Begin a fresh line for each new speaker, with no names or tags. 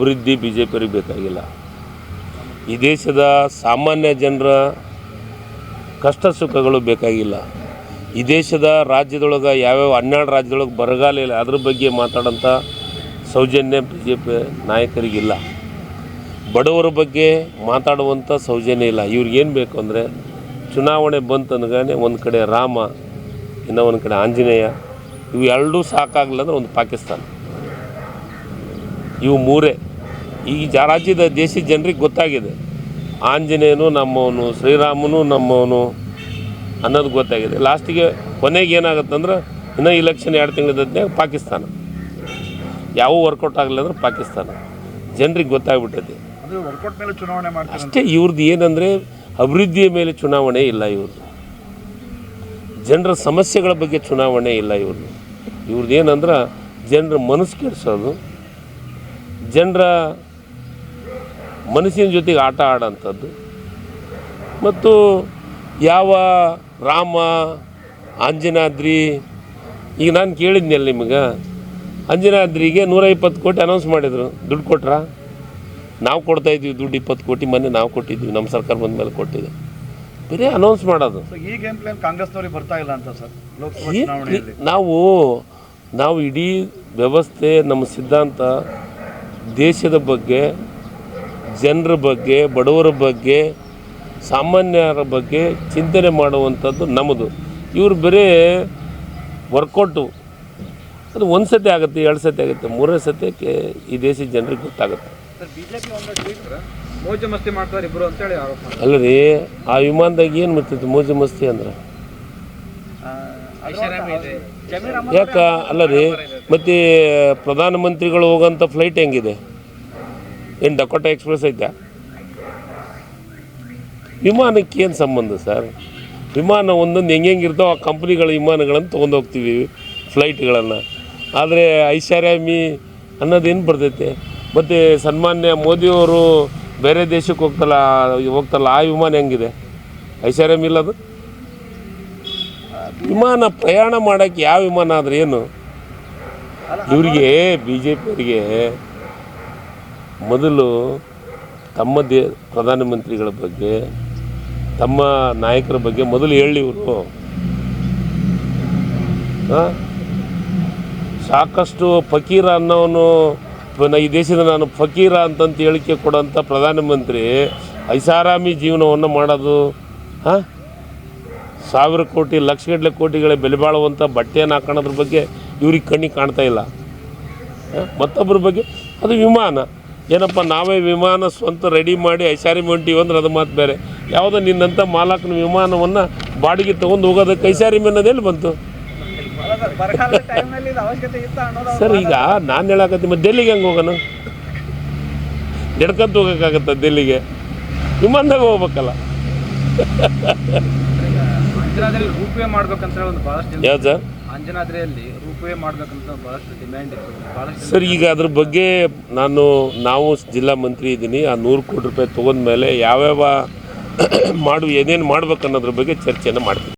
ಅಭಿವೃದ್ಧಿ B J ಪಿಯವ್ರಿಗೆ ಬೇಕಾಗಿಲ್ಲ. ಈ ದೇಶದ ಸಾಮಾನ್ಯ ಜನರ ಕಷ್ಟ ಸುಖಗಳು ಬೇಕಾಗಿಲ್ಲ. ಈ ದೇಶದ ರಾಜ್ಯದೊಳಗೆ ಯಾವ್ಯಾವ ಹನ್ನೆರಡು ರಾಜ್ಯದೊಳಗೆ ಬರಗಾಲ ಇಲ್ಲ, ಅದ್ರ ಬಗ್ಗೆ ಮಾತಾಡೋಂಥ ಸೌಜನ್ಯ ಬಿ ಜೆ ಪಿ ನಾಯಕರಿಗಿಲ್ಲ. ಬಡವರ ಬಗ್ಗೆ ಮಾತಾಡುವಂಥ ಸೌಜನ್ಯ ಇಲ್ಲ. ಇವ್ರಿಗೇನು ಬೇಕು ಅಂದರೆ ಚುನಾವಣೆ ಬಂತಂದ್ಗಾನೆ ಒಂದು ಕಡೆ ರಾಮ ಇನ್ನೂ ಒಂದು ಕಡೆ ಆಂಜನೇಯ, ಇವು ಎರಡೂ ಸಾಕಾಗಲ್ಲ ಅಂದರೆ ಒಂದು ಪಾಕಿಸ್ತಾನ. ಇವು ಮೂರೇ. ಈ ಜ ರಾಜ್ಯದ ದೇಶದ ಜನರಿಗೆ ಗೊತ್ತಾಗಿದೆ. ಆಂಜನೇಯನು ನಮ್ಮವನು ಶ್ರೀರಾಮನು ನಮ್ಮವನು ಅನ್ನೋದು ಗೊತ್ತಾಗಿದೆ. ಲಾಸ್ಟಿಗೆ ಕೊನೆಗೆ ಏನಾಗುತ್ತಂದ್ರೆ ಇನ್ನೂ ಇಲೆಕ್ಷನ್ ಎರಡು ತಿಂಗಳದಾಗ ಪಾಕಿಸ್ತಾನ. ಯಾವ ವರ್ಕೌಟ್ ಆಗಲಿಲ್ಲ ಅಂದ್ರೆ ಪಾಕಿಸ್ತಾನ. ಜನರಿಗೆ ಗೊತ್ತಾಗ್ಬಿಟ್ಟೈತಿ. ಅಷ್ಟೇ ಇವ್ರದ್ದು ಏನಂದರೆ ಅಭಿವೃದ್ಧಿಯ ಮೇಲೆ ಚುನಾವಣೆ ಇಲ್ಲ ಇವ್ರದ್ದು ಜನರ ಸಮಸ್ಯೆಗಳ ಬಗ್ಗೆ ಚುನಾವಣೆ ಇಲ್ಲ ಇವ್ರದ್ದು ಇವ್ರದ್ದು ಏನಂದ್ರೆ ಜನರ ಮನಸ್ಸು ಕೆಡಿಸೋದು. ಜನರ ಮನಸ್ಸಿನ ಜೊತೆಗೆ ಆಟ ಆಡೋಂಥದ್ದು. ಮತ್ತು ಯಾವ ರಾಮ ಅಂಜನಾದ್ರಿ ಈಗ ನಾನು ಕೇಳಿದ್ನಲ್ಲ ನಿಮಗೆ ಅಂಜನಾದ್ರಿಗೆ ನೂರ ಇಪ್ಪತ್ತು ಕೋಟಿ ಅನೌನ್ಸ್ ಮಾಡಿದರು. ದುಡ್ಡು ಕೊಟ್ರಾ? ನಾವು ಕೊಡ್ತಾ ಇದ್ವಿ ದುಡ್ಡು ಇಪ್ಪತ್ತು ಕೋಟಿ ಮೊನ್ನೆ ನಾವು ಕೊಟ್ಟಿದ್ವಿ ನಮ್ಮ ಸರ್ಕಾರ ಬಂದ ಮೇಲೆ ಕೊಟ್ಟಿದೆ. ಬರೀ ಅನೌನ್ಸ್ ಮಾಡೋದು.
ಈ ಗೇಮ್ ಪ್ಲಾನ್ ಕಾಂಗ್ರೆಸ್ನವ್ರಿಗೆ ಬರ್ತಾ ಇಲ್ಲ ಅಂತ ಸರ್ ಲೋಕಸಭಾ ಚುನಾವಣೆಯಲ್ಲಿ?
ನಾವು ನಾವು ಇಡೀ ವ್ಯವಸ್ಥೆ ನಮ್ಮ ಸಿದ್ಧಾಂತ ದೇಶದ ಬಗ್ಗೆ ಜನರ ಬಗ್ಗೆ ಬಡವರ ಬಗ್ಗೆ ಸಾಮಾನ್ಯರ ಬಗ್ಗೆ ಚಿಂತನೆ ಮಾಡುವಂಥದ್ದು ನಮ್ಮದು. ಇವರು ಬರೀ ವರ್ಕೌಟು ಅದು ಒಂದು ಸತಿ ಆಗುತ್ತೆ ಎರಡು ಸತಿ ಆಗುತ್ತೆ ಮೂರನೇ ಸತ್ಯಕ್ಕೆ ಈ ದೇಶದ ಜನರಿಗೆ ಗೊತ್ತಾಗುತ್ತೆ. ಅಲ್ಲ ರೀ ಆ ವಿಮಾನದಾಗ ಏನು ಮಾಡ್ತಿತ್ತು ಮೋಜು ಮಸ್ತಿ ಅಂದ್ರೆ? ಯಾಕ ಅಲ್ಲ ರೀ ಮತ್ತು ಪ್ರಧಾನಮಂತ್ರಿಗಳು ಹೋಗೋಂಥ ಫ್ಲೈಟ್ ಹೆಂಗಿದೆ? ಏನು ಡಕೋಟಾ ಎಕ್ಸ್ಪ್ರೆಸ್ ಐತಾ? ವಿಮಾನಕ್ಕೆ ಏನು ಸಂಬಂಧ ಸರ್ ವಿಮಾನ ಒಂದೊಂದು ಹೆಂಗೆ ಹೆಂಗಿರ್ತಾವೆ ಆ ಕಂಪ್ನಿಗಳ ವಿಮಾನಗಳನ್ನು ತೊಗೊಂಡು ಹೋಗ್ತೀವಿ ಫ್ಲೈಟ್ಗಳನ್ನು ಆದರೆ ಐಷಾರಾಮಿ ಅನ್ನೋದೇನು ಬರ್ತೈತೆ? ಮತ್ತು ಸನ್ಮಾನ್ಯ ಮೋದಿಯವರು ಬೇರೆ ದೇಶಕ್ಕೆ ಹೋಗ್ತಲ್ಲ ಹೋಗ್ತಲ್ಲ, ಆ ವಿಮಾನ ಹೆಂಗಿದೆ? ಐಷಾರಾಮಿ ಇಲ್ಲ ಅದು? ವಿಮಾನ ಪ್ರಯಾಣ ಮಾಡೋಕ್ಕೆ ಯಾವ ವಿಮಾನ ಆದರೆ ಏನು? ಇವರಿಗೆ ಬಿ ಜೆ ಪಿಯವರಿಗೆ ಮೊದಲು ತಮ್ಮ ದೇ, ಪ್ರಧಾನಮಂತ್ರಿಗಳ ಬಗ್ಗೆ, ತಮ್ಮ ನಾಯಕರ ಬಗ್ಗೆ ಮೊದಲು ಹೇಳಿ ಇವರು. ಸಾಕಷ್ಟು ಫಕೀರ ಅನ್ನೋನು ಈ ದೇಶದ ನಾನು ಫಕೀರ ಅಂತಂತ ಹೇಳಿಕೆ ಕೊಡೋಂಥ ಪ್ರಧಾನಮಂತ್ರಿ ಐಷಾರಾಮಿ ಜೀವನವನ್ನು ಮಾಡೋದು, ಹಾಂ? ಸಾವಿರ ಕೋಟಿ, ಲಕ್ಷಗಟ್ಟಲೆ ಕೋಟಿಗಳ ಬೆಲೆ ಬಾಳುವಂಥ ಬಟ್ಟೆಯನ್ನು ಹಾಕೊಳ್ಳೋದ್ರ ಬಗ್ಗೆ ಇವ್ರಿಗೆ ಕಣ್ಣಿಗೆ ಕಾಣ್ತಾ ಇಲ್ಲ. ಮತ್ತೊಬ್ಬರ ಬಗ್ಗೆ, ಅದು ವಿಮಾನ. ಏನಪ್ಪ, ನಾವೇ ವಿಮಾನ ಸ್ವಂತ ರೆಡಿ ಮಾಡಿ ಐಸಾರಿ ಹೊಂಟೀವಿ ಅಂದ್ರೆ ಅದು ಮಾತು ಬೇರೆ. ಯಾವುದೋ ನಿನ್ನಂಥ ಮಾಲಕನ ವಿಮಾನವನ್ನು ಬಾಡಿಗೆ ತೊಗೊಂಡು ಹೋಗೋದಕ್ಕೆ ಐಸಾರಿ ಅನ್ನೋದು ಎಲ್ಲಿ ಬಂತು? ಸರ್, ಈಗ ನಾನು ಹೇಳಕತ್ತೀನಿ ಮತ್ತೆ ಡೆಲ್ಲಿಗೆ ಹೆಂಗೆ ಹೋಗೋಣ? ನಡ್ಕೊಂತ ಹೋಗೋಕ್ಕಾಗತ್ತ ಡೆಲ್ಲಿಗೆ ವಿಮಾನದಾಗ ಹೋಗ್ಬೇಕಲ್ಲ.
ಅಂಜನಾದ್ರಿಯಲ್ಲಿ ರೂಪೇ ಮಾಡ್ಬೇಕಂತ ಹೇಳಿ ಒಂದು ಬಹಳಷ್ಟು
ಯಾವ್ದು ಸರ್?
ಅಂಜನಾದ್ರಿಯಲ್ಲಿ ರೂಪೇ ಮಾಡ್ಬೇಕಂತ ಬಹಳಷ್ಟು ಡಿಮ್ಯಾಂಡ್ ಇತ್ತು. ಬಹಳಷ್ಟು
ಸರ್ ಈಗ ಅದ್ರ ಬಗ್ಗೆ ನಾನು ನಾವು ಜಿಲ್ಲಾ ಮಂತ್ರಿ ಇದ್ದೀನಿ. ಆ ನೂರು ಕೋಟಿ ರೂಪಾಯಿ ತೊಗೊಂಡ್ಮೇಲೆ ಯಾವ್ಯಾವ ಮಾಡು ಏನೇನು ಮಾಡ್ಬೇಕು ಅನ್ನೋದ್ರ ಬಗ್ಗೆ ಚರ್ಚೆಯನ್ನು ಮಾಡ್ತೀನಿ